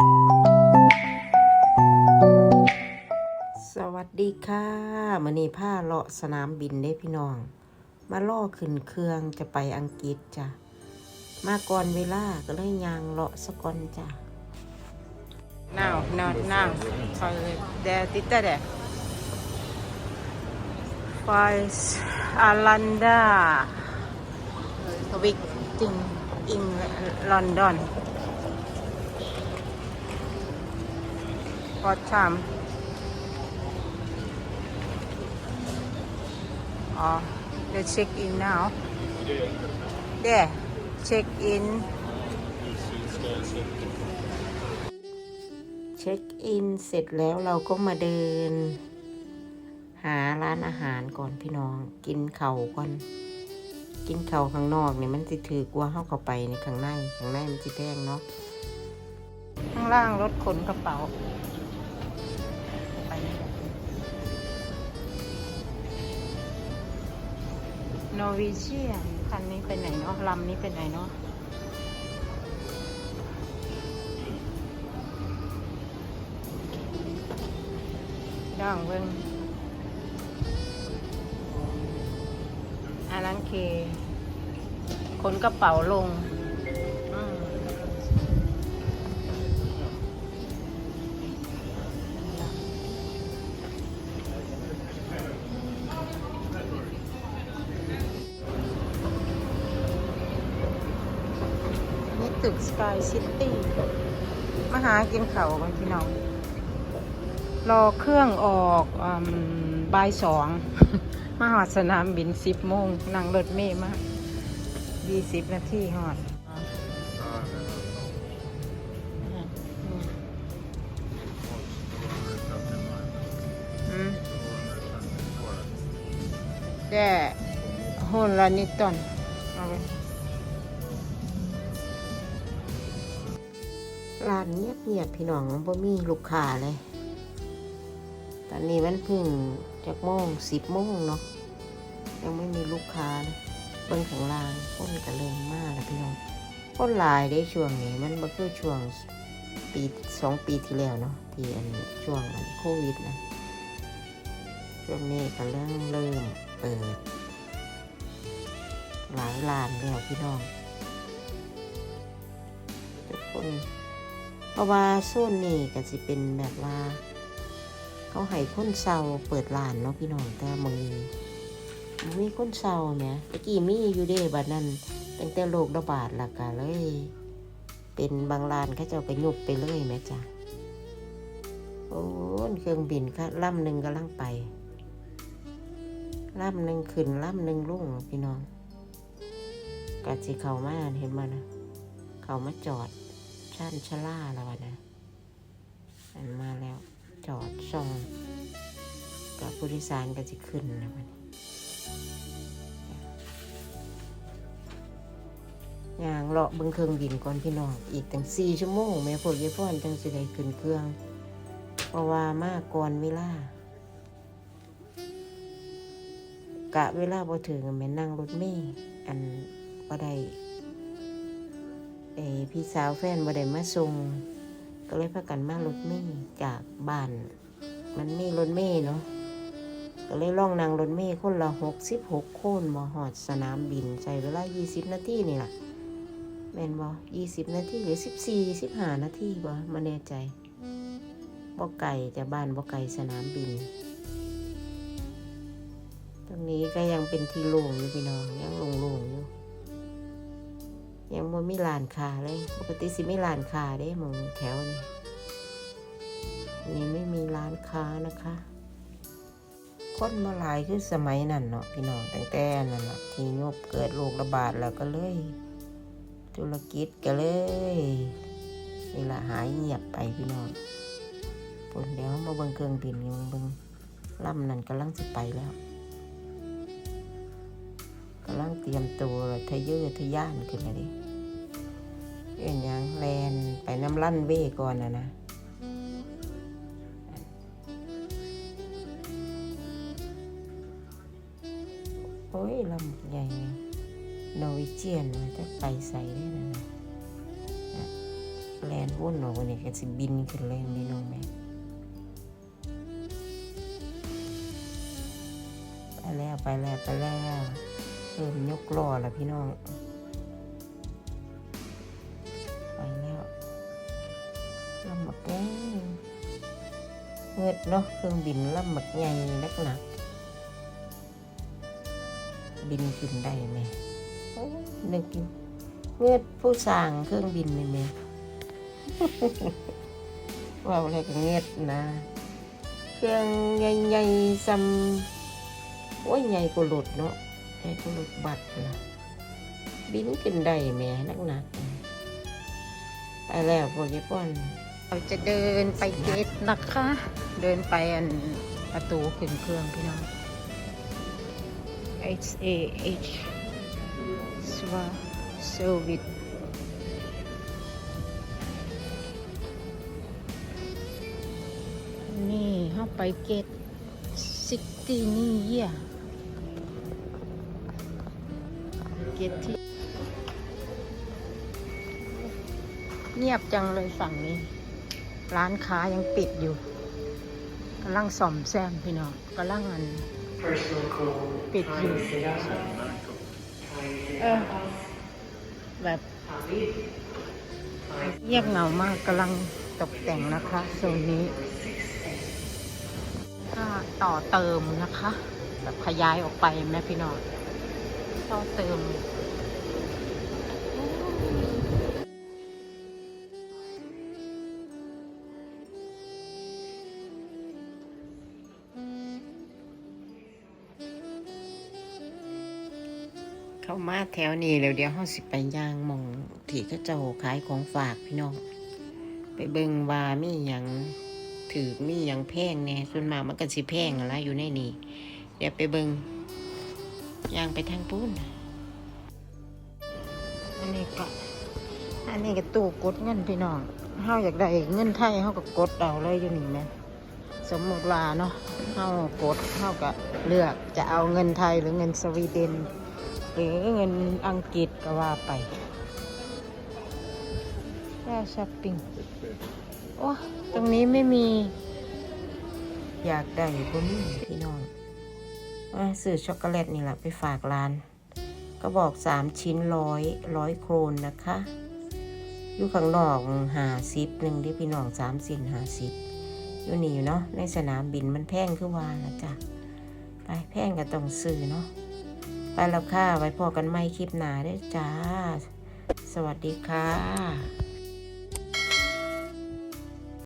สวัสดีค่ะมันนีผ้าเลาะสนามบินได้พี่น้อง มาล่อขึ้นเครื่องจะไปอังกฤษจ้ะ มาก่อนเวลาก็เลยยางเลาะสะก่อนจ้ะ now not now sorry there titta there Fires Alanda Victim in London What time Oh, they check in now. There, check in. เช็คอินเสร็จแล้วเราก็มาเดิน หาร้านอาหารก่อนพี่น้องกินเข่าก่อน กินเข่าข้างนอกเนี่ยมันจะถือกว่าเข้าเข้าไปในข้างในข้างในมันจะแพงเนาะข้างล่างรถขนกระเป๋า โนวีเชียนคันนี้เป็นไหนเนาะลำนี้เป็นไหนเนาะด่างเบิ้งอันนั้นคือขนกระเป๋าลง ตึกสกายซิตี้มาหากินเขาวกันพี่น้อง รอเครื่องออกอบ่ายสอง มาหอดสนามบินสิบโมงนั่งรถเมย์มายี่สิบนาทีหอดแต่โฮนละนิดตอน ร้านเงียบเงียบพี่น้องบ่มีลูกค้าเลย ตอนนี้มันเพิ่งจากโมงสิบโมงเนาะ ยังไม่มีลูกค้าเลยเบิ้งข้างล่างคนก็เริ่มมากแล้วพี่น้องคนลายได้ช่วงนี้มันบ่คือช่วงปีสองปีที่แล้วเนาะที่อันช่วงอันโควิดนะช่วงนี้ก็เริ่มเริ่มเปิดหลายร้านแล้วพี่น้องทุกคน เพราะว่าโซนนี้ก็สิเป็นแบบว่า เขาให้คนเศร้าเปิดร้านเนาะพี่น้องแต่มึงมันมีคนเศร้าเนี่ยตะกี้มีอยู่เด้บัดนั้นตั้งแต่โรคระบาดและกะเลย เป็นบางร้านเขาเจ้าก็ยุบไปเลยแม่จ้ะโอ้เครื่องบินค่ะลำหนึ่งกำลังไปลำหนึ่งขึ้นลำหนึ่งลุ่งพี่น้องกะสิเขามาเห็นมานะเขามาจอด ชั้นชล่าแล้วนะอันมาแล้วจอดส่องกับผู้โดยสารก็จะขึ้นนะมันอย่างเลาะบึงเครื่องบินก่อนพี่น้องอีกตั้งสี่ชั่วโมงแม่พวกยายพ่อนจังสิได้ขึ้นเครื่อง เพราะว่ามาก่อนเวลากะเวลาพอถึงแม่นั่งรถเมย์อันบ่ได้ เอพี่สาวแฟนบ่ได้มาส่งก็เลยพากันมารถเมย์จากบ้าน มันมีรถเมย์เนาะก็เลยล่องนั่งรถเมย์คนละหกสิบหกคนมาหอดสนามบินใช้เวลายี่สิบนาทีนี่แหละแม่นบอยี่สิบนาทีหรือสิบสี่สิบห้านาทีบ่มาแน่ใจบ่ไก่จากบ้านบ่ไก่สนามบิน ตรงนี้ก็ยังเป็นที่โล่งอยู่พี่น้องยังโล่งๆอยู่ ยังบ่มีลานคาเลย ปกติสิมีลานคาเด้หมองแถวนี้นนี้ไม่มีร้านค้านะคะ คนมาหลายคือสมัยนั้นเนาะพี่น้องตั้งแต่นั่นแหละที่ยบเกิดโรคระบาดแล้วก็เลย ธุรกิจก็เลยนี่ละหายเงียบไปพี่น้องผลเดี๋ยวมาเบิ่งเครื่องบินกันเบิ่งลำนั้นกำลังจะไปแล้วกำลังเตรียมตัวทะเยอทะย่านขึ้นเลยดิ เอ็นหยังแลนไปน้ำลั่นเว่ก่อนนะนะโอ้ยลำใหญ่โนวิเจียนมันจะไปใส่ได้นะนะแลนวุ่นออกวันนี้ก็สิบินขึ้นเลยพี่น้องแม่ไปแล้วไปแล้วไปแล้วเริ่มยกล้อล้วพี่น้อง ลำหมักใหญ่เงืดเนาะเครื่องบินลำหมักใหญ่นักหนักบินขึ้นได้ไหมนึกอยู่เงืดผู้สร้างเครื่องบินเลยไหมว่าอะไรก็เงืดนะ เครื่องใหญ่ๆซ้ำโอ้ยใหญ่กว่าหลุดเนาะใหญ่กว่าหลุดบัตรนะบินขึ้นได้แหมนักหนักไปแล้วพวกญี่ปุ่น เราจะเดินไปเกตนะคะ เดินไปอันประตูขึ้นเครื่องพี่น้อง H A H สวาเซอร์วิสนี่เข้าไปเกตซิตี้นี่เยี่ยเกตที่เงียบจังเลยฝั่งนี้ ร้านค้ายังปิดอยู่กำลังซ่อมแซมพี่น้องกำลังอันปิดอยู่เออแบบเงียบเหงามากกำลังตกแต่งนะคะโซนนี้ก็ต่อเติมนะคะ แบบขยายออกไปแม่พี่น้องต่อเติม เข้ามาแถวนี้แล้วเดี๋ยวเขาสิไปย่างมองที่เขาเจ้าขายของฝากพี่น้อง ไปเบิงว่ามีหยังถือมีหยังแพงแน่ส่วนมากมันก็สิแพงอะไรอยู่ในนี้เดี๋ยวไปเบิงย่างไปทางปุ้นอันนี้ก็อันนี้ก็ตู้กดเงินพี่น้องเฮาอยากได้เงินไทยเฮาก็กดเอาเลยอยู่นี่แหม่สมมติว่าเนาะเฮากดเฮาก็เลือกจะเอาเงินไทยหรือเงินสวีเดน หรือเงินอังกฤษก็ว่าไปแค่ช้อปปิ้งโอ้ตรงนี้ไม่มี อยากได้บ่มีพี่น้องว่าซื้อช็อกโกแลตนี่แหละไปฝากร้าน ก็บอกสามชิ้นร้อยร้อยโครนนะคะ อยู่ข้างนอกหาซิปหนึ่งที่พี่น้องสามสินหาซิปอยู่นี่เนาะในสนามบินมันแพงคือว่านะจ๊ะไปแพงก็ต้องซื้อเนาะ ไปแล้วค่ะ ไว้พอกันไม่คลิปหนาด้วยจ้า สวัสดีค่ะ